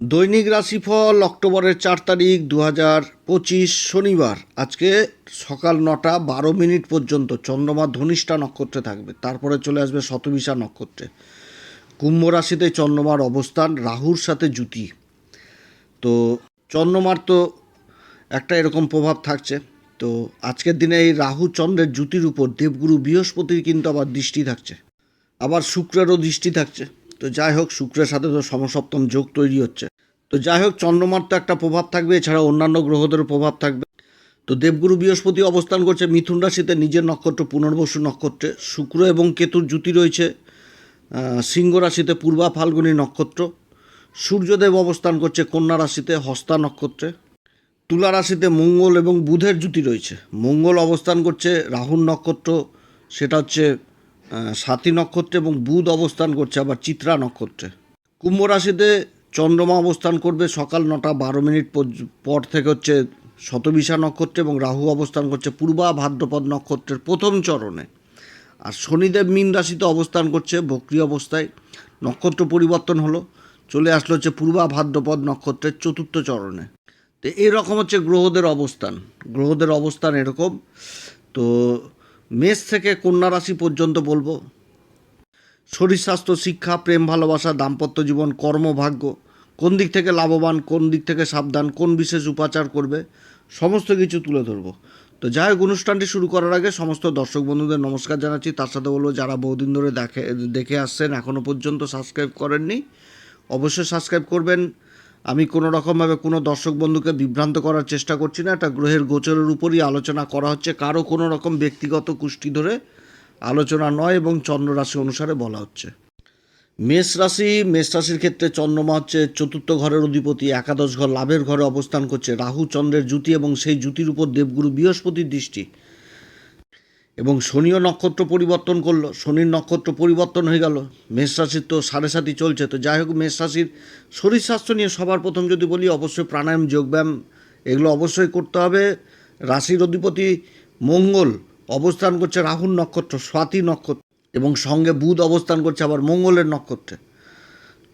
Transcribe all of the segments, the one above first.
দৈনিক রাশিফল, অক্টোবরের চার তারিখ দু হাজার পঁচিশ শনিবার। আজকে সকাল নটা বারো মিনিট পর্যন্ত চন্দ্রমা ধনিষ্ঠা নক্ষত্রে থাকবে। তারপরে চলে আসবে শতবিশা নক্ষত্রে। কুম্ভ রাশিতে চন্দ্রমার অবস্থান, রাহুর সাথে জুতি তো চন্দ্রমার তো একটা এরকম প্রভাব থাকছে। তো আজকের দিনে এই রাহু চন্দ্রের জুতির উপর দেবগুরু বৃহস্পতির কিন্তু আবার দৃষ্টি থাকছে। আবার শুক্রেরও দৃষ্টি থাকছে। তো যাই হোক, শুক্রের সাথে তো সমসপ্তম যোগ তৈরি হচ্ছে। তো যাই হোক, চন্দ্রমার তো একটা প্রভাব থাকবে, এছাড়া অন্যান্য গ্রহদেরও প্রভাব থাকবে। তো দেবগুরু বৃহস্পতি অবস্থান করছে মিথুন রাশিতে, নিজের নক্ষত্র পুনর্বসু নক্ষত্রে। শুক্র এবং কেতুর জুতি রয়েছে সিংহ রাশিতে পূর্বা ফাল্গুনী নক্ষত্র। সূর্যদেব অবস্থান করছে কন্যা রাশিতে হস্তা নক্ষত্রে। তুলা রাশিতে মঙ্গল এবং বুধের জুতি রয়েছে। মঙ্গল অবস্থান করছে রাহুল নক্ষত্র, সেটা হচ্ছে সাথী নক্ষত্রে এবং বুধ অবস্থান করছে আবার চিত্রা নক্ষত্রে। কুম্ভ রাশিতে চন্দ্রমা অবস্থান করবে সকাল নটা বারো মিনিট পর থেকে হচ্ছে শতবিশা নক্ষত্রে এবং রাহু অবস্থান করছে পূর্বা ভাদ্রপদ নক্ষত্রের প্রথম চরণে। আর শনিদেব মীন রাশিতে অবস্থান করছে বক্রি অবস্থায়। নক্ষত্র পরিবর্তন হলো, চলে আসলো হচ্ছে পূর্বা ভাদ্রপদ নক্ষত্রের চতুর্থ চরণে। তো এরকম হচ্ছে গ্রহদের অবস্থান। গ্রহদের অবস্থান এরকম। তো মেষ থেকে কন্যা রাশি পর্যন্ত বলব। শরীর, স্বাস্থ্য, শিক্ষা, প্রেম, ভালোবাসা, দাম্পত্য জীবন, কর্মভাগ্য, কোন দিক থেকে লাভবান, কোন দিক থেকে সাবধান, কোন বিশেষ উপাচার করবে, সমস্ত কিছু তুলে ধরবো। তো যাই হোক, অনুষ্ঠানটি শুরু করার আগে সমস্ত দর্শক বন্ধুদের নমস্কার জানাচ্ছি। তার সাথে বলব, যারা বহুদিন ধরে দেখে দেখে আসছেন এখনও পর্যন্ত সাবস্ক্রাইব করেননি, অবশ্যই সাবস্ক্রাইব করবেন। আমি কোনো রকমভাবে কোনো দর্শক বন্ধুকে বিভ্রান্ত করার চেষ্টা করছি না। এটা গ্রহের গোচরের উপরই আলোচনা করা হচ্ছে। কারও কোনো রকম ব্যক্তিগত কুষ্টি ধরে আলোচনা নয় এবং চন্দ্র রাশি অনুসারে বলা হচ্ছে। মেষ রাশি, মেষ রাশির ক্ষেত্রে চন্দ্রমা হচ্ছে চতুর্থ ঘরের অধিপতি, একাদশ ঘর লাভের ঘরে অবস্থান করছে। রাহু চন্দ্রের জুতি এবং সেই জুতির উপর দেবগুরু বৃহস্পতির দৃষ্টি। এবং শনিও নক্ষত্র পরিবর্তন করল। শনির নক্ষত্র পরিবর্তন হয়ে গেল। মেষ রাশির তো সাড়ে সাতই চলছে। তো যাই হোক, মেষ রাশির শরীর স্বাস্থ্য নিয়ে সবার প্রথম যদি বলি, অবশ্যই প্রাণায়াম, যোগব্যায়াম এগুলো অবশ্যই করতে হবে। রাশির অধিপতি মঙ্গল অবস্থান করছে রাহুল নক্ষত্র, স্বাতি নক্ষত্র এবং সঙ্গে বুধ অবস্থান করছে আবার মঙ্গলের নক্ষত্রে।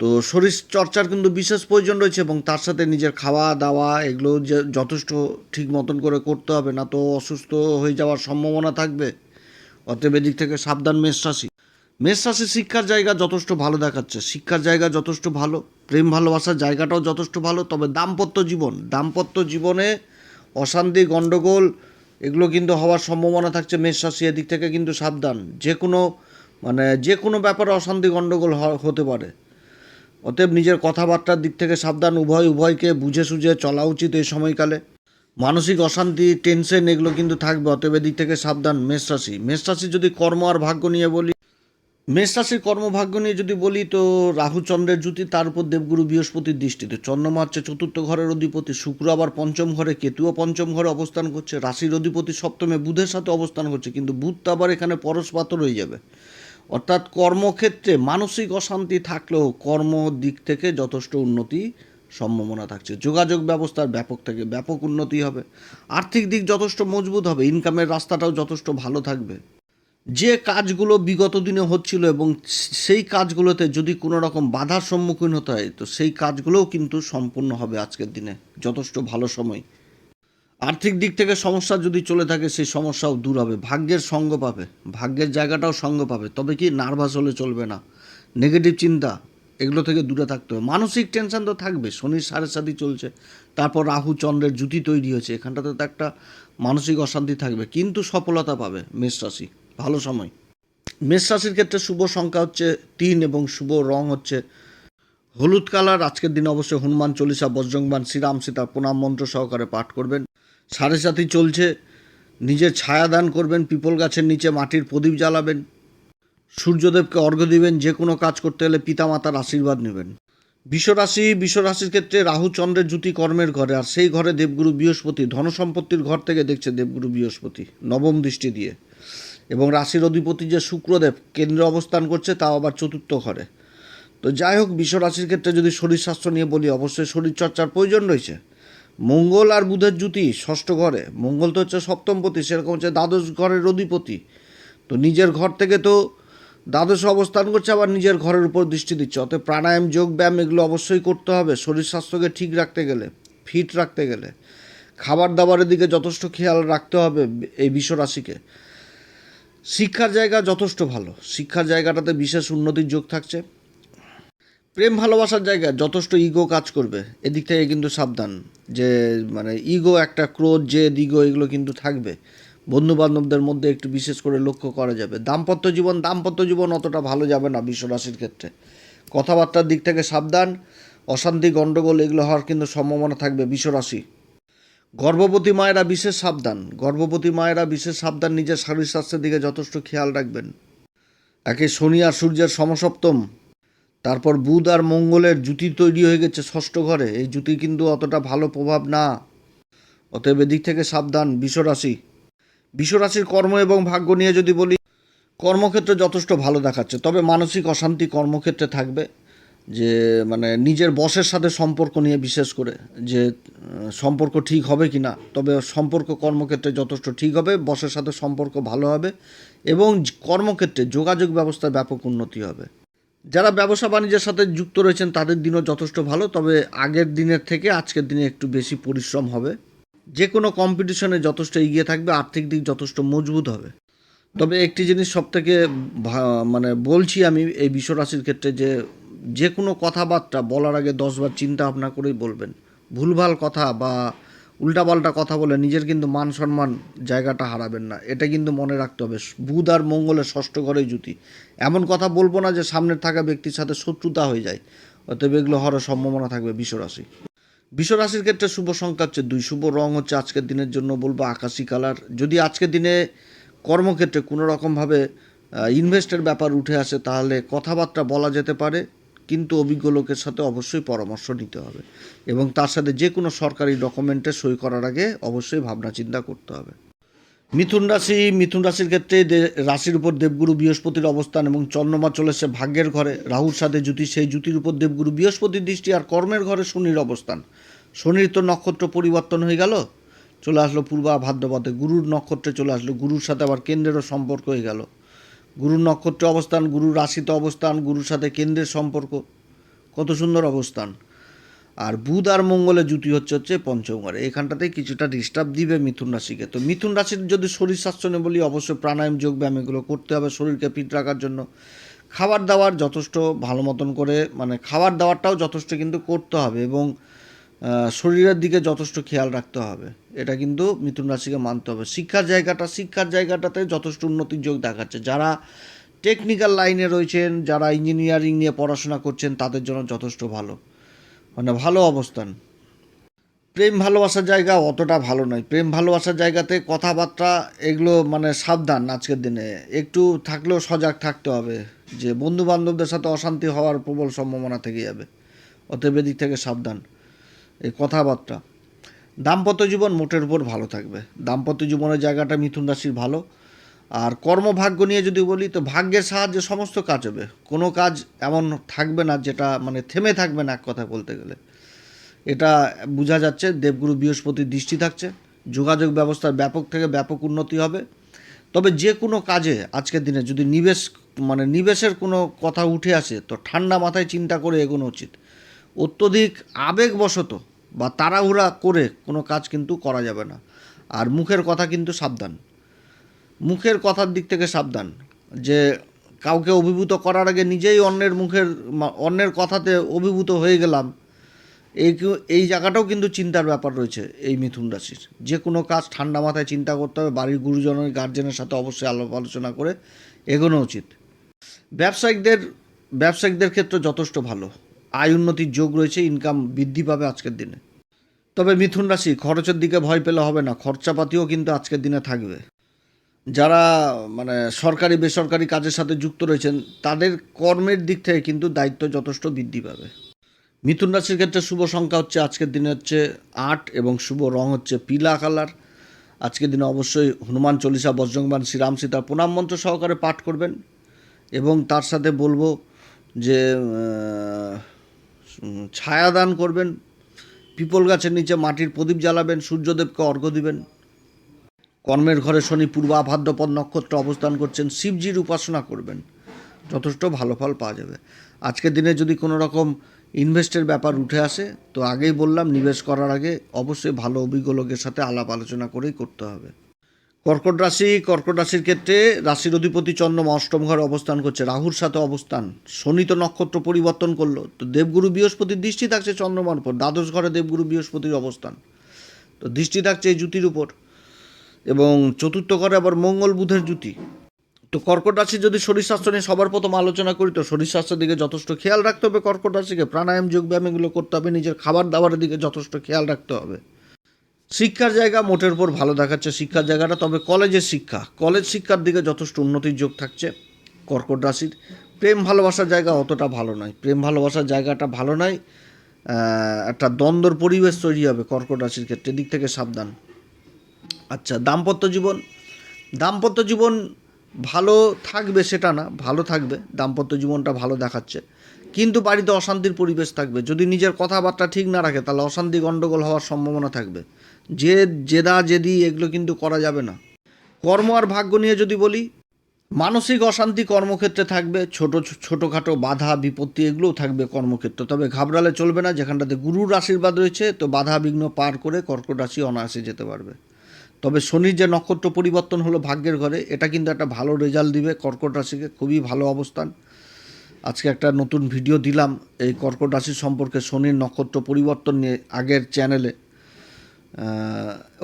তো শরীর চর্চার কিন্তু বিশেষ প্রয়োজন রয়েছে এবং তার সাথে নিজের খাওয়া দাওয়া এগুলো যে যথেষ্ট ঠিক মতন করে করতে হবে, না তো অসুস্থ হয়ে যাওয়ার সম্ভাবনা থাকবে। অতএব এদিক থেকে সাবধান মেষ রাশি। মেষ রাশি শিক্ষার জায়গা যথেষ্ট ভালো দেখাচ্ছে। শিক্ষার জায়গা যথেষ্ট ভালো, প্রেম ভালোবাসার জায়গাটাও যথেষ্ট ভালো, তবে দাম্পত্য জীবন, দাম্পত্য জীবনে অশান্তি গণ্ডগোল এগুলো কিন্তু হওয়ার সম্ভাবনা থাকছে মেষ রাশি এদিক থেকে কিন্তু সাবধান। যে কোনো মানে যে কোনো ব্যাপারে অশান্তি গণ্ডগোল হতে পারে। অতএব নিজের কথাবার্তার দিক থেকে সাবধান, উভয় উভয়কে বুঝে সুঝে চলা উচিত এই সময়কালে। মানসিক অশান্তি, টেনশন, এগুলো কিন্তু থাকবে, অতএব এদিক থেকে সাবধান। মেষ রাশি মেষ রাশি যদি কর্ম আর ভাগ্য নিয়ে বলি, মেষ রাশির কর্মভাগ্য নিয়ে যদি বলি, তো রাহু চন্দ্রের জুতি তার উপর দেবগুরু বৃহস্পতির দৃষ্টিতে চন্দ্রমা হচ্ছে চতুর্থ ঘরের অধিপতি, শুক্র আবার পঞ্চম ঘরে, কেতুও পঞ্চম ঘরে অবস্থান করছে, রাশির অধিপতি সপ্তমে বুধের সাথে অবস্থান করছে, কিন্তু বুধ তো আবার এখানে পরশপাতর হয়ে যাবে। অর্থাৎ কর্মক্ষেত্রে মানসিক অশান্তি থাকলেও কর্ম দিক থেকে যথেষ্ট উন্নতি সম্ভাবনা থাকছে। যোগাযোগ ব্যবস্থার ব্যাপক থেকে ব্যাপক উন্নতি হবে। আর্থিক দিক যথেষ্ট মজবুত হবে। ইনকামের রাস্তাটাও যথেষ্ট ভালো থাকবে। যে কাজগুলো বিগত দিনে হচ্ছিল এবং সেই কাজগুলোতে যদি কোনো রকম বাধার সম্মুখীন হতে হয়, তো সেই কাজগুলোও কিন্তু সম্পূর্ণ হবে আজকের দিনে। যথেষ্ট ভালো সময়। আর্থিক দিক থেকে সমস্যা যদি চলে থাকে, সেই সমস্যাও দূর হবে। ভাগ্যের সঙ্গ পাবে। ভাগ্যের জায়গাটাও সঙ্গ পাবে। তবে কি নার্ভাস হলে চলবে না? নেগেটিভ চিন্তা, এগুলো থেকে দূরে থাকতে হবে। মানসিক টেনশন তো থাকবে। শনির সাড়ে সাথী চলছে। তারপর রাহু চন্দ্রের জুতি তৈরি হয়েছে। এখানটাতে তো একটা মানসিক অশান্তি থাকবে। কিন্তু সফলতা পাবে মেষ রাশি। ভালো সময়। মেষ রাশির ক্ষেত্রে শুভ সংখ্যা হচ্ছে তিন এবং শুভ রং হচ্ছে হলুদ কালার। আজকের দিনে অবশ্যই হনুমান চল্লিশা বজ্রংবান শ্রীরাম সীতা প্রণাম মন্ত্র সহকারে পাঠ করবেন। সাড়ে সাথী চলছে। নিজের ছায়া দান করবেন, পিপল গাছের নিচে মাটির প্রদীপ জ্বালাবেন। সূর্যদেবকে অর্ঘ্য দিবেন, যে কোনো কাজ করতে হলে পিতামাতার আশীর্বাদ নেবেন। বিশ্বরাশি, বিশ্বরাশির ক্ষেত্রে রাহু চন্দ্রের জুতি কর্মের ঘরে, আর সেই ঘরে দেবগুরু বৃহস্পতি, ধনসম্পত্তির ঘর থেকে দেখছে দেবগুরু বৃহস্পতি, নবম দৃষ্টি দিয়ে। এবং রাশির অধিপতি যে শুক্রদেব, কেন্দ্রে অবস্থান করছে, তাও আবার চতুর্থ ঘরে। তো যাই হোক বিশ্ব রাশির ক্ষেত্রে যদি শরীর স্বাস্থ্য নিয়ে বলি, অবশ্যই শরীরচর্চার প্রয়োজন রয়েছে। মঙ্গল আর বুধের জুতি ষষ্ঠ ঘরে। মঙ্গল তো হচ্ছে সপ্তমপতি, সেরকম হচ্ছে দ্বাদশ ঘরের অধিপতি। তো নিজের ঘর থেকে তো দ্বাদশ অবস্থান করছে, আবার নিজের ঘরের উপর দৃষ্টি দিচ্ছে। অতএব প্রাণায়াম, যোগ, ব্যায়াম এগুলো অবশ্যই করতে হবে। শরীর স্বাস্থ্যকে ঠিক রাখতে গেলে, ফিট রাখতে গেলে। খাবার দাবারের দিকে যথেষ্ট খেয়াল রাখতে হবে এই বিশ্বরাশিকে। শিক্ষার জায়গা যথেষ্ট ভালো। শিক্ষার জায়গাটাতে বিশেষ উন্নতির যোগ থাকছে। প্রেম ভালোবাসার জায়গায় যথেষ্ট ইগো কাজ করবে। এদিক থেকে কিন্তু সাবধান যে মানে ইগো একটা ক্রোধ, জেদ ইগো এগুলো কিন্তু থাকবে। বন্ধু বান্ধবদের মধ্যে একটু বিশেষ করে লক্ষ্য করা যাবে। দাম্পত্য জীবন দাম্পত্য জীবন অতটা ভালো যাবে না বিশ্বরাশির ক্ষেত্রে। কথাবার্তার দিক থেকে সাবধান, অশান্তি গণ্ডগোল এগুলো হওয়ার কিন্তু সম্ভাবনা থাকবে বিশ্বরাশি গর্ভবতী মায়েরা বিশেষ সাবধান। গর্ভবতী মায়েরা বিশেষ সাবধান, নিজের শরীর স্বাস্থ্যের দিকে যথেষ্ট খেয়াল রাখবেন। একে শনি আর সূর্যের সমসপ্তম। তারপর বুধ আর মঙ্গলের জুতি তৈরি হয়ে গেছে ষষ্ঠ ঘরে। এই জুতি কিন্তু অতটা ভালো প্রভাব না। অতএব এদিক থেকে সাবধান, বিশ্বরাশি। বিশ্বরাশির কর্ম এবং ভাগ্য নিয়ে যদি বলি, কর্মক্ষেত্রে যথেষ্ট ভালো দেখাচ্ছে। তবে মানসিক অশান্তি কর্মক্ষেত্রে থাকবে। যে মানে নিজের বসের সাথে সম্পর্ক নিয়ে বিশেষ করে, যে সম্পর্ক ঠিক হবে কি না তবে সম্পর্ক কর্মক্ষেত্রে যথেষ্ট ঠিক হবে, বসের সাথে সম্পর্ক ভালো হবে এবং কর্মক্ষেত্রে যোগাযোগ ব্যবস্থায় ব্যাপক উন্নতি হবে। যারা ব্যবসা বাণিজ্যের সাথে যুক্ত রয়েছেন, তাদের দিনও যথেষ্ট ভালো, তবে আগের দিনের থেকে আজকের দিনে একটু বেশি পরিশ্রম হবে। যে কোনো কম্পিটিশনে যথেষ্ট এগিয়ে থাকবে, আর্থিক দিক যথেষ্ট মজবুত হবে। তবে একটি জিনিস সব থেকে মানে বলছি আমি এই বিশ্বরাশির ক্ষেত্রে যে যে কোনো কথাবার্তা বলার আগে দশবার চিন্তা ভাবনা করেই বলবেন। ভুলভাল কথা বা উল্টাপাল্টা কথা বলে নিজের কিন্তু মান সম্মান জায়গাটা হারাবেন না। এটা কিন্তু মনে রাখতে হবে। বুধ আর মঙ্গলের ষষ্ঠ ঘরে জুতি এমন কথা বলব না যে সামনের থাকা ব্যক্তির সাথে শত্রুতা হয়ে যায়। অতএব এগুলো হওয়ার সম্ভাবনা থাকবে বিশ্বরাশি বিশ্বরাশির ক্ষেত্রে শুভ সংখ্যা হচ্ছে দুই। শুভ রং হচ্ছে আজকের দিনের জন্য বলব আকাশি কালার। যদি আজকের দিনে কর্মক্ষেত্রে কোনো রকমভাবে ইনভেস্টের ব্যাপার উঠে আসে, তাহলে কথাবার্তা বলা যেতে পারে। কিন্তু অভিজ্ঞ লোকের সাথে অবশ্যই পরামর্শ নিতে হবে। এবং তার সাথে যে কোনো সরকারি ডকুমেন্টে সই করার আগে অবশ্যই ভাবনা চিন্তা করতে হবে। মিথুন রাশি, মিথুন রাশির ক্ষেত্রে রাশির উপর দেবগুরু বৃহস্পতির অবস্থান এবং চন্দ্রমা চলেছে ভাগ্যের ঘরে। রাহুর সাথে জ্যোতি, সেই জ্যোতির উপর দেবগুরু বৃহস্পতির দৃষ্টি আর কর্মের ঘরে শনির অবস্থান। শনির তো নক্ষত্র পরিবর্তন হয়ে গেল, চলে আসলো পূর্বা ভাদ্রপদে। গুরুর নক্ষত্রে চলে আসলো, গুরুর সাথে আবার কেন্দ্রেরও সম্পর্ক হয়ে গেল। গুরুর নক্ষত্রে অবস্থান গুরুর রাশিতে অবস্থান, গুরুর সাথে কেন্দ্রের সম্পর্ক। কত সুন্দর অবস্থান। আর বুধ আর মঙ্গলের জুতি হচ্ছে হচ্ছে পঞ্চম ঘরে। এখানটাতে কিছুটা ডিস্টার্ব দিবে মিথুন রাশিকে। তো মিথুন রাশির যদি শরীর স্বাস্থ্য নিয়ে বলি, অবশ্যই প্রাণায়াম, যোগ ব্যায়াম এগুলো করতে হবে, শরীরকে ফিট রাখার জন্য। খাবার দাবার যথেষ্ট ভালো মতন করে মানে খাবার দাবারটাও যথেষ্ট কিন্তু করতে হবে এবং শরীরের দিকে যথেষ্ট খেয়াল রাখতে হবে। এটা কিন্তু মিথুন রাশিকে মানতে হবে। শিক্ষার জায়গাটা, শিক্ষার জায়গাটাতে যথেষ্ট উন্নতির যোগ দেখাচ্ছে। যারা টেকনিক্যাল লাইনে রয়েছেন, যারা ইঞ্জিনিয়ারিং নিয়ে পড়াশোনা করছেন, তাদের জন্য যথেষ্ট ভালো। মানে ভালো অবস্থান। প্রেম ভালোবাসার জায়গা অতটা ভালো নয়। প্রেম ভালোবাসার জায়গাতে কথাবার্তা, এগুলো মানে সাবধান আজকের দিনে। একটু থাকলেও সজাগ থাকতে হবে যে বন্ধু বান্ধবদের সাথে অশান্তি হওয়ার প্রবল সম্ভাবনা থেকে যাবে। অতএব এদিক থেকে সাবধান। এই কথাবার্তা। দাম্পত্য জীবন মোটের উপর ভালো থাকবে। দাম্পত্য জীবনের জায়গাটা মিথুন রাশির ভালো। আর কর্মভাগ্য নিয়ে যদি বলি, তো ভাগ্যের সাহায্যে সমস্ত কাজ হবে। কোনো কাজ এমন থাকবে না যেটা মানে থেমে থাকবে না এক কথা বলতে গেলে। এটা বোঝা যাচ্ছে, দেবগুরু বৃহস্পতির দৃষ্টি থাকছে। যোগাযোগ ব্যবস্থার ব্যাপক থেকে ব্যাপক উন্নতি হবে। তবে যে কোনো কাজে আজকের দিনে যদি নিবেশ মানে নিবেশের কোনো কথা উঠে আসে, তো ঠান্ডা মাথায় চিন্তা করে এগোনো উচিত। অত্যধিক আবেগবশত বা তাড়াহুড়া করে কোনো কাজ কিন্তু করা যাবে না। আর মুখের কথা কিন্তু সাবধান। মুখের কথার দিক থেকে সাবধান যে কাউকে অভিভূত করার আগে নিজেই অন্যের মুখের অন্যের কথাতে অভিভূত হয়ে গেলাম। এই এই জায়গাটাও কিন্তু চিন্তার ব্যাপার রয়েছে এই মিথুন রাশির। যে কোনো কাজ ঠান্ডা মাথায় চিন্তা করতে হবে, বাড়ির গুরুজনের গার্জেনের সাথে অবশ্যই আলাপ আলোচনা করে এগোনো উচিত। ব্যবসায়িকদের ব্যবসায়িকদের ক্ষেত্রে যথেষ্ট ভালো। আয় উন্নতির যোগ রয়েছে ইনকাম বৃদ্ধি পাবে আজকের দিনে। তবে মিথুন রাশি, খরচের দিকে ভয় পেলে হবে না, খরচাপাতিও কিন্তু আজকের দিনে থাকবে। যারা মানে সরকারি, বেসরকারি কাজের সাথে যুক্ত রয়েছেন, তাদের কর্মের দিক থেকে কিন্তু দায়িত্ব যথেষ্ট বৃদ্ধি পাবে। মিথুন রাশির ক্ষেত্রে শুভ সংখ্যা হচ্ছে, আজকের দিনে হচ্ছে আট এবং শুভ রং হচ্ছে পিলা কালার। আজকের দিনে অবশ্যই হনুমান চল্লিশা বজ্রংবান শ্রীরাম সীতা প্রণাম মন্ত্র সহকারে পাঠ করবেন। এবং তার সাথে বলব যে আহ, উম, ছায়াদান করবেন পিপল গাছের নিচে মাটির প্রদীপ জ্বালাবেন সূর্যদেবকে অর্ঘ্য দিবেন। কর্মের ঘরে শনি পূর্বা ভাদ্রপদ নক্ষত্র অবস্থান করছেন শিবজির উপাসনা করবেন। যথেষ্ট ভালো ফল পাওয়া যাবে। আজকের দিনে যদি কোনো রকম ইনভেস্টের ব্যাপার উঠে আসে তো আগেই বললাম নিবেশ করার আগে অবশ্যই ভালো অভিজ্ঞ লোকের সাথে আলাপ আলোচনা করেই করতে হবে। কর্কট রাশি, কর্কট রাশির ক্ষেত্রে রাশির অধিপতি চন্দ্রমা অষ্টম ঘরে অবস্থান করছে, রাহুর সাথে অবস্থান। শনি তো নক্ষত্র পরিবর্তন করল, তো দেবগুরু বৃহস্পতির দৃষ্টি থাকছে চন্দ্রমার উপর, দ্বাদশ ঘরে দেবগুরু বৃহস্পতির অবস্থান। তো দৃষ্টি থাকছে এই জুতির উপর, এবং চতুর্থ ঘরে আবার মঙ্গল বুধের জুতি তো কর্কট রাশি যদি শরীর স্বাস্থ্য নিয়ে সবার প্রথম আলোচনা করি, তো শরীর স্বাস্থ্যের দিকে যথেষ্ট খেয়াল রাখতে হবে। কর্কট রাশিকে প্রাণায়াম, যোগব্যায়াম এগুলো করতে হবে, নিজের খাবার দাবারের দিকে যথেষ্ট খেয়াল রাখতে হবে। শিক্ষার জায়গা মোটের উপর ভালো দেখাচ্ছে শিক্ষার জায়গাটা, তবে কলেজের শিক্ষা। কলেজ শিক্ষার দিকে যথেষ্ট উন্নতির যোগ থাকছে কর্কট রাশির। প্রেম ভালোবাসার জায়গা অতটা ভালো নয়। প্রেম ভালোবাসার জায়গাটা ভালো নয় একটা দ্বন্দ্বর পরিবেশ তৈরি হবে কর্কট রাশির ক্ষেত্রে। দিক থেকে সাবধান। আচ্ছা দাম্পত্য জীবন। দাম্পত্য জীবন ভালো থাকবে সেটা না, ভালো থাকবে। দাম্পত্য জীবনটা ভালো দেখাচ্ছে। কিন্তু বাড়িতে অশান্তির পরিবেশ থাকবে। যদি নিজের কথাবার্তা ঠিক না রাখে, তাহলে অশান্তি গণ্ডগোল হওয়ার সম্ভাবনা থাকবে। যে, জেদা, জেদি, এগুলো কিন্তু করা যাবে না। কর্ম আর ভাগ্য নিয়ে যদি বলি, মানসিক অশান্তি কর্মক্ষেত্রে থাকবে, ছোট, ছোটোখাটো বাধা, বিপত্তি এগুলোও থাকবে কর্মক্ষেত্রে। তবে ঘাবড়ালে চলবে না, যেখানটাতে গুরুর আশীর্বাদ রয়েছে, তো বাধা বিঘ্ন পার করে কর্কট রাশি অনায়াসে যেতে পারবে। তবে শনির যে নক্ষত্র পরিবর্তন হলো ভাগ্যের ঘরে, এটা কিন্তু একটা ভালো রেজাল্ট দিবে, কর্কট রাশিকে খুবই ভালো অবস্থান। আজকে একটা নতুন ভিডিও দিলাম, এই কর্কট রাশি সম্পর্কে শনির নক্ষত্র পরিবর্তন নিয়ে আগের চ্যানেলে।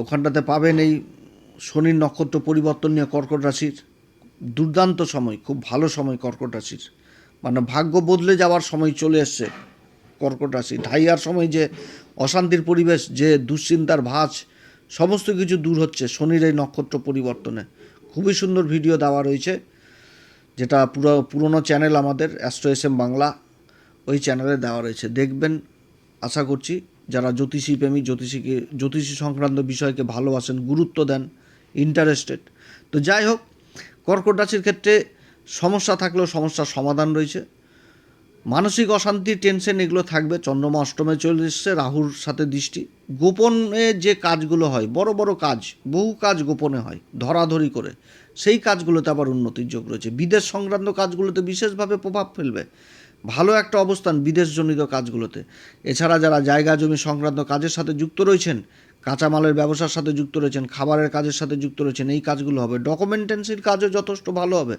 ওখানটাতে পাবেন এই শনির নক্ষত্র পরিবর্তন নিয়ে কর্কট রাশির। দুর্দান্ত সময়, খুব ভালো সময় কর্কট রাশির। মানে ভাগ্য বদলে যাওয়ার সময় চলে এসছে কর্কট রাশি। ঢাইয়ার সময় যে অশান্তির পরিবেশ, যে দুশ্চিন্তার ভাঁজ, সমস্ত কিছু দূর হচ্ছে শনির এই নক্ষত্র পরিবর্তনে। খুবই সুন্দর ভিডিও দেওয়া রয়েছে, যেটা পুরো, পুরনো চ্যানেল আমাদের অ্যাস্ট্রো এস এম বাংলা ওই চ্যানেলে দেওয়া রয়েছে। দেখবেন, আশা করছি যারা জ্যোতিষী প্রেমী জ্যোতিষীকে, জ্যোতিষী সংক্রান্ত বিষয়কে ভালোবাসেন, গুরুত্ব দেন ইন্টারেস্টেড তো যাই হোক, কর্কট রাশির ক্ষেত্রে সমস্যা থাকলেও সমস্যার সমাধান রয়েছে। মানসিক অশান্তি টেনশন এগুলো থাকবে। চন্দ্রমা অষ্টমে চলে এসছে, রাহুর সাথে দৃষ্টি। গোপনে যে কাজগুলো হয়, বড় বড় কাজ, বহু কাজ গোপনে হয়, ধরাধরি করে, সেই কাজগুলোতে আবার উন্নতির যোগ রয়েছে। বিদেশ সংক্রান্ত কাজগুলোতে বিশেষভাবে প্রভাব ফেলবে। ভালো একটা অবস্থান বিদেশজনিত কাজগুলোতে। এছাড়া যারা জায়গা জমি সংক্রান্ত কাজের সাথে যুক্ত রয়েছেন, কাঁচামালের ব্যবসার সাথে যুক্ত রয়েছেন, খাবারের কাজের সাথে যুক্ত রয়েছেন, এই কাজগুলো হবে। ডকুমেন্টেন্সির কাজও যথেষ্ট ভালো হবে।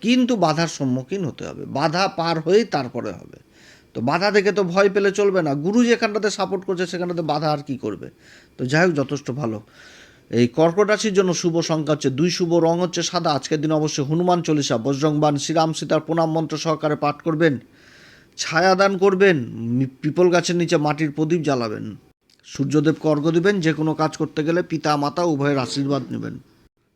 কিন্তু বাধার সম্মুখীন হতে হবে। বাধা পার হয়েই তারপরে হবে। তো বাধা দেখে তো ভয় পেলে চলবে না। গুরু যেখানটাতে সাপোর্ট করছে, সেখানটাতে বাধা আর কি করবে? তো যাই হোক, যথেষ্ট ভালো। এই কর্কট রাশির জন্য শুভ সংখ্যা হচ্ছে দুই, শুভ রং হচ্ছে সাদা। আজকের দিন অবশ্যই হনুমান চল্লিশা বজ্রংবান শ্রীরাম সীতার প্রণাম মন্ত্র সহকারে পাঠ করবেন। ছায়াদান করবেন পিপল গাছের নিচে মাটির প্রদীপ জ্বালাবেন। সূর্যদেব অর্ঘ্য দিবেন, যে কোনো কাজ করতে গেলে পিতা, মাতা উভয়ের আশীর্বাদ নেবেন।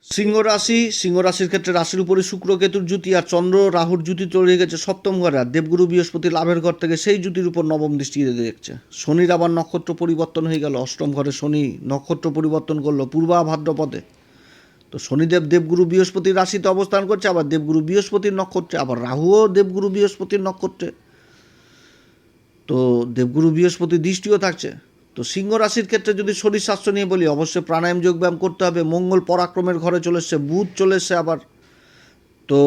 সিংহ রাশি, সিংহ রাশির ক্ষেত্রে রাশির উপরে শুক্র, কেতুর জুতি আর চন্দ্র, রাহুর জুতি তৈরি গেছে সপ্তম ঘরে আর দেবগুরু বৃহস্পতি লাভের ঘর থেকে সেই জুতির উপর নবম দৃষ্টি দেখছে। শনির আবার নক্ষত্র পরিবর্তন হয়ে গেল। অষ্টম ঘরে শনি নক্ষত্র পরিবর্তন করল পূর্বা ভাদ্রপদে। তো শনিদেব দেবগুরু বৃহস্পতির রাশিতে অবস্থান করছে, আবার দেবগুরু বৃহস্পতির নক্ষত্রে, আবার রাহুও দেবগুরু বৃহস্পতির নক্ষত্রে। তো দেবগুরু বৃহস্পতি দৃষ্টিও থাকছে। তো সিংহ রাশির ক্ষেত্রে যদি শরীর স্বাস্থ্য নিয়ে বলি, অবশ্যই প্রাণায়াম, যোগব্যায়াম করতে হবে। মঙ্গল পরাক্রমের ঘরে চলে এসছে, বুধ চলে এসছে আবার। তো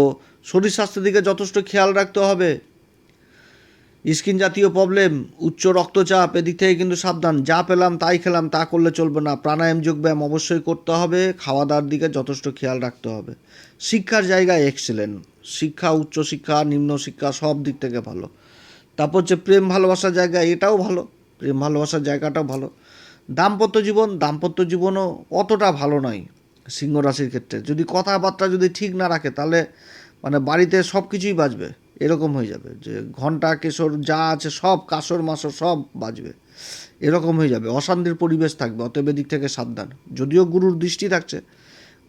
শরীর স্বাস্থ্যের দিকে যথেষ্ট খেয়াল রাখতে হবে। স্কিন জাতীয় প্রবলেম, উচ্চ রক্তচাপ, এদিক থেকে কিন্তু সাবধান। যা পেলাম তাই খেলাম, তা করলে চলবে না। প্রাণায়াম, যোগব্যায়াম অবশ্যই করতে হবে। খাওয়া দাওয়ার দিকে যথেষ্ট খেয়াল রাখতে হবে। শিক্ষার জায়গায় এক্সেলেন্ট শিক্ষা উচ্চ শিক্ষা নিম্ন শিক্ষা সব দিক থেকে ভালো। তারপর হচ্ছে প্রেম ভালোবাসার জায়গা, এটাও ভালো। প্রেম ভালোবাসার জায়গাটাও ভালো। দাম্পত্য জীবন, দাম্পত্য জীবনও অতটা ভালো নয় সিংহ রাশির ক্ষেত্রে। যদি কথাবার্তা যদি ঠিক না রাখে, তাহলে মানে বাড়িতে সব কিছুই বাজবে। এরকম হয়ে যাবে যে ঘণ্টা, কেশর, যা আছে সব কাসর মাসর সব বাজবে। এরকম হয়ে যাবে। অশান্তির পরিবেশ থাকবে, অতএব দিক থেকে সাবধান। যদিও গুরুর দৃষ্টি থাকছে,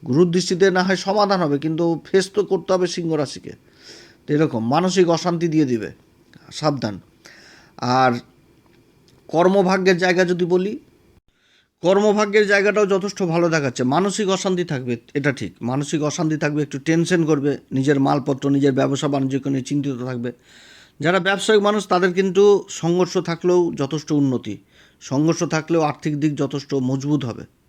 গুরুর দৃষ্টিতে না হয় সমাধান হবে, কিন্তু ফেস তো করতে হবে সিংহ রাশিকে। তো এরকম মানসিক অশান্তি দিয়ে দিবে। সাবধান। আর কর্মভাগ্যের জায়গা যদি বলি, কর্মভাগ্যের জায়গাটাও যথেষ্ট ভালো দেখাচ্ছে। মানসিক অশান্তি থাকবে, এটা ঠিক। মানসিক অশান্তি থাকবে, একটু টেনশন করবে, নিজের মালপত্র, নিজের ব্যবসা বাণিজ্যকে নিয়ে চিন্তিত থাকবে। যারা ব্যবসায়িক মানুষ, তাদের কিন্তু সংঘর্ষ থাকলেও যথেষ্ট উন্নতি। সংঘর্ষ থাকলেও আর্থিক দিক যথেষ্ট মজবুত হবে।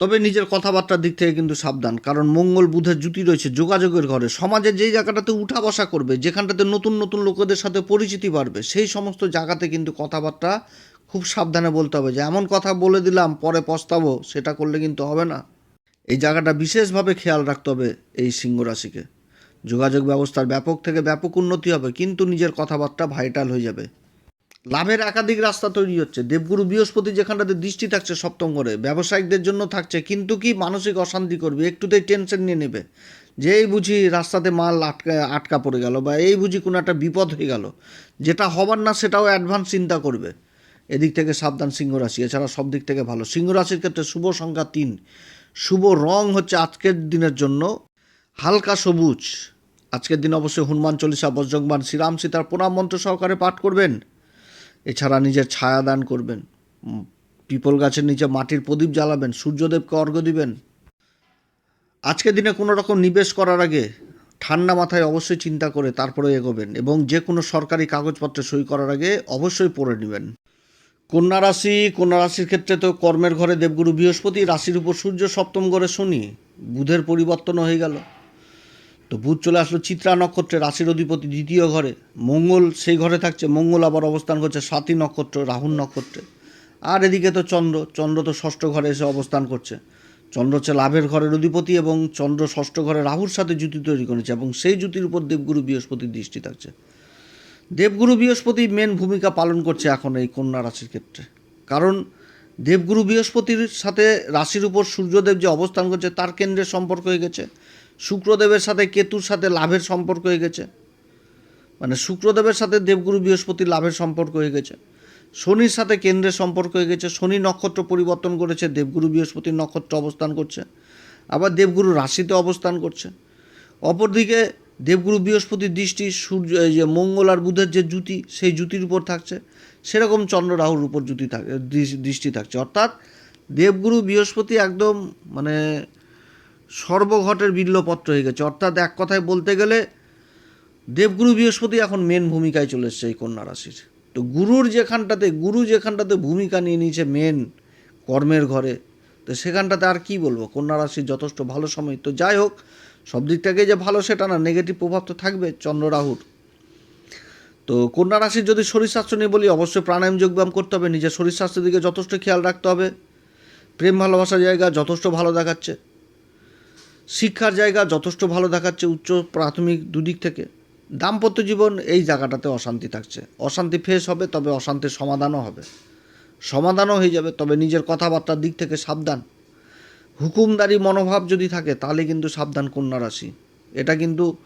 তবে নিজের কথাবার্তার দিক থেকে কিন্তু সাবধান, কারণ মঙ্গল বুধের জুতি রয়েছে যোগাযোগের ঘরে। সমাজের যেই জায়গাটাতে উঠা বসা করবে, যেখানটাতে নতুন নতুন লোকেদের সাথে পরিচিতি বাড়বে, সেই সমস্ত জায়গাতে কিন্তু কথাবার্তা খুব সাবধানে বলতে হবে যে, এমন কথা বলে দিলাম, পরে পস্তাবো, সেটা করলে কিন্তু হবে না। এই জায়গাটা বিশেষভাবে খেয়াল রাখতে হবে এই সিংহ রাশিকে। যোগাযোগ ব্যবস্থার ব্যাপক থেকে ব্যাপক উন্নতি হবে, কিন্তু নিজের কথাবার্তা ভাইটাল হয়ে যাবে। লাভের একাধিক রাস্তা তৈরি হচ্ছে। দেবগুরু বৃহস্পতি যেখানটাতে দৃষ্টি থাকছে সপ্তম ঘরে, ব্যবসায়িকদের জন্য থাকছে, কিন্তু কি মানসিক অশান্তি করবে? একটুতেই টেনশন নিয়ে নেবে। যে এই বুঝি রাস্তাতে মাল আটকা আটকা পড়ে গেল বা এই বুঝি কোনো একটা বিপদ হয়ে গেল, যেটা হবার না সেটাও অ্যাডভান্স চিন্তা করবে। এদিক থেকে সাবধান সিংহ রাশি, এছাড়া সব দিক থেকে ভালো। সিংহ রাশির ক্ষেত্রে শুভ সংখ্যা তিন। শুভ রং হচ্ছে আজকের দিনের জন্য হালকা সবুজ। আজকের দিন অবশ্যই হনুমান চল্লিশা বজ্রংবান শ্রীরাম সীতার প্রণাম মন্ত্র সহকারে পাঠ করবেন। এছাড়া নিজের ছায়া দান করবেন। পিপল গাছের নিচে মাটির প্রদীপ জ্বালাবেন, সূর্যদেবকে অর্ঘ্য দিবেন। আজকের দিনে কোনো রকম নিবেশ করার আগে ঠান্ডা মাথায় অবশ্যই চিন্তা করে তারপরে এগোবেন এবং যে কোনো সরকারি কাগজপত্রে সই করার আগে অবশ্যই পড়ে নেবেন। কন্যা রাশি, কন্যা রাশির ক্ষেত্রে তো কর্মের ঘরে দেবগুরু বৃহস্পতি, রাশির উপর সূর্য সপ্তম ঘরে শনি, বুধের পরিবর্তন হয়ে গেল। তো বুধ চলে আসলো চিত্রা নক্ষত্রে, রাশির অধিপতি দ্বিতীয় ঘরে। মঙ্গল, সেই ঘরে থাকছে। মঙ্গল আবার অবস্থান করছে সাতী নক্ষত্র, রাহুল নক্ষত্রে। আর এদিকে তো চন্দ্র। চন্দ্র তো ষষ্ঠ ঘরে এসে অবস্থান করছে। চন্দ্র হচ্ছে লাভের ঘরের অধিপতি এবং চন্দ্র ষষ্ঠ ঘরে রাহুর সাথে জুতি তৈরি করেছে এবং সেই জুতির উপর দেবগুরু বৃহস্পতির দৃষ্টি থাকছে। দেবগুরু বৃহস্পতি মেন ভূমিকা পালন করছে এখন এই কন্যা রাশির ক্ষেত্রে। কারণ দেবগুরু বৃহস্পতির সাথে রাশির উপর সূর্যদেব যে অবস্থান করছে, তার কেন্দ্রের সম্পর্ক হয়ে গেছে। শুক্রদেবের সাথে কেতুর সাথে লাভের সম্পর্ক হয়ে গেছে। মানে শুক্রদেবের সাথে দেবগুরু বৃহস্পতির লাভের সম্পর্ক হয়ে গেছে। শনির সাথে কেন্দ্রের সম্পর্ক হয়ে গেছে। শনি নক্ষত্র পরিবর্তন করেছে, দেবগুরু বৃহস্পতির নক্ষত্র অবস্থান করছে। আবার দেবগুরু রাশিতে অবস্থান করছে। অপরদিকে দেবগুরু বৃহস্পতির দৃষ্টি, সূর্য, এই যে মঙ্গল আর বুধের যে জুতি সেই জুতির উপর থাকছে। সেরকম চন্দ্র রাহুর উপর জুতি থাকে দৃষ্টি থাকছে। অর্থাৎ দেবগুরু বৃহস্পতি একদম মানে সর্বঘটের বিল্লপত্র হয়ে গেছে। অর্থাৎ এক কথায় বলতে গেলে, দেবগুরু বৃহস্পতি এখন মেন ভূমিকায় চলে এসছে এই কন্যা রাশির। তো গুরুর যেখানটাতে, গুরু যেখানটাতে ভূমিকা নিয়ে নিয়েছে মেন কর্মের ঘরে, তো সেখানটাতে আর কি বলব? কন্যা রাশির যথেষ্ট ভালো সময়। তো যাই হোক, সব দিক থেকে যে ভালো সেটা না নেগেটিভ প্রভাব তো থাকবে চন্দ্র রাহুর। তো কন্যা রাশির যদি শরীর স্বাস্থ্য নিয়ে বলি, অবশ্যই প্রাণায়াম, যোগব্যায়াম করতে হবে। নিজের শরীর স্বাস্থ্যের দিকে যথেষ্ট খেয়াল রাখতে হবে। প্রেম ভালোবাসার জায়গা যথেষ্ট ভালো দেখাচ্ছে। শিক্ষার জায়গা যথেষ্ট ভালো দেখাচ্ছে উচ্চ প্রাথমিক দুদিক থেকে। দাম্পত্য জীবন এই জায়গাটাতে অশান্তি থাকছে। অশান্তি ফেস হবে, তবে অশান্তির সমাধানও হবে। সমাধানও হয়ে যাবে, তবে নিজের কথাবার্তার দিক থেকে সাবধান। হুকুমদারি মনোভাব যদি থাকে, তাহলে কিন্তু সাবধান কন্যা রাশি। এটা কিন্তু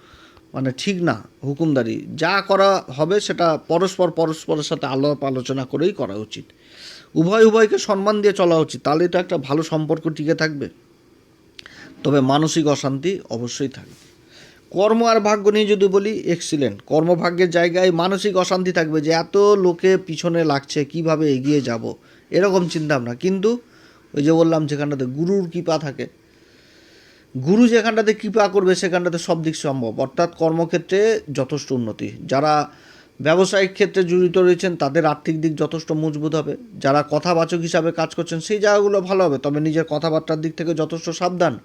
মানে ঠিক না, হুকুমদারি। যা করা হবে সেটা পরস্পর পরস্পরের সাথে আলাপ আলোচনা করেই করা উচিত। উভয় উভয়কে সম্মান দিয়ে চলা উচিত। তাহলে তো একটা ভালো সম্পর্ক টিকে থাকবে। মানসিক অশান্তি অবশ্যই থাকবে। কর্ম আর ভাগ্য নিয়ে যদি বলি এক্সিলেন্ট কর্মভাগ্যের জায়গায় মানসিক অশান্তি থাকবে যে এত লোকে পিছনে লাগছে, কীভাবে এগিয়ে যাব, এরকম চিন্তা ভাবনা কিন্তু ওই যে বললাম যেখানটাতে গুরুর কৃপা থাকে, গুরু যেখানটাতে কৃপা করবে সেখানটাতে সব দিক সম্ভব। অর্থাৎ কর্মক্ষেত্রে যথেষ্ট উন্নতি। যারা ব্যবসায়িক ক্ষেত্রে জড়িত রয়েছেন, তাদের আর্থিক দিক যথেষ্ট মজবুত হবে। যারা কথাবাচক হিসাবে কাজ করছেন, সেই জায়গাগুলো ভালো হবে। তবে নিজের কথাবার্তার দিক থেকে যথেষ্ট সাবধান।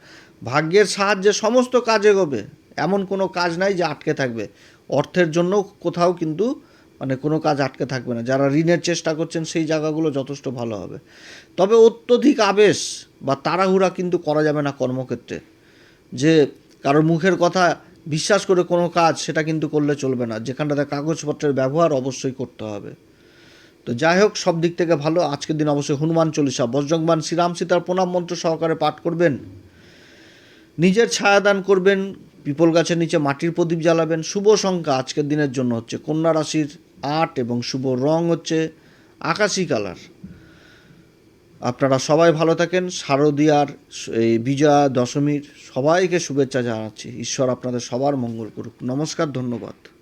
ভাগ্যের সাহায্যে সমস্ত কাজ এগোবে। এমন কোনো কাজ নাই যে আটকে থাকবে। অর্থের জন্য কোথাও কিন্তু মানে কোনো কাজ আটকে থাকবে না। যারা ঋণের চেষ্টা করছেন সেই জায়গাগুলো যথেষ্ট ভালো হবে। তবে অত্যধিক আবেশ বা তাড়াহুড়া কিন্তু করা যাবে না কর্মক্ষেত্রে। যে কারোর মুখের কথা বিশ্বাস করে কোনো কাজ সেটা কিন্তু করলে চলবে না। যেখানটাতে কাগজপত্রের ব্যবহার অবশ্যই করতে হবে। তো যাই হোক, সব দিক থেকে ভালো। আজকের দিন অবশ্যই হনুমান চল্লিশা। বজ্রংবান শ্রীরাম সীতার প্রণাম মন্ত্র সহকারে পাঠ করবেন। নিজের ছায়া দান করবেন, পিপল গাছের নিচে মাটির প্রদীপ জ্বালাবেন। শুভ সংখ্যা আজকের দিনের জন্য হচ্ছে কন্যা রাশির আট এবং শুভ রং হচ্ছে আকাশি কালার। আপনারা সবাই ভালো থাকেন, শারদীয়ার এই বিজয়া দশমীর সবাইকে শুভেচ্ছা জানাচ্ছি। ঈশ্বর আপনাদের সবার মঙ্গল করুক। নমস্কার, ধন্যবাদ।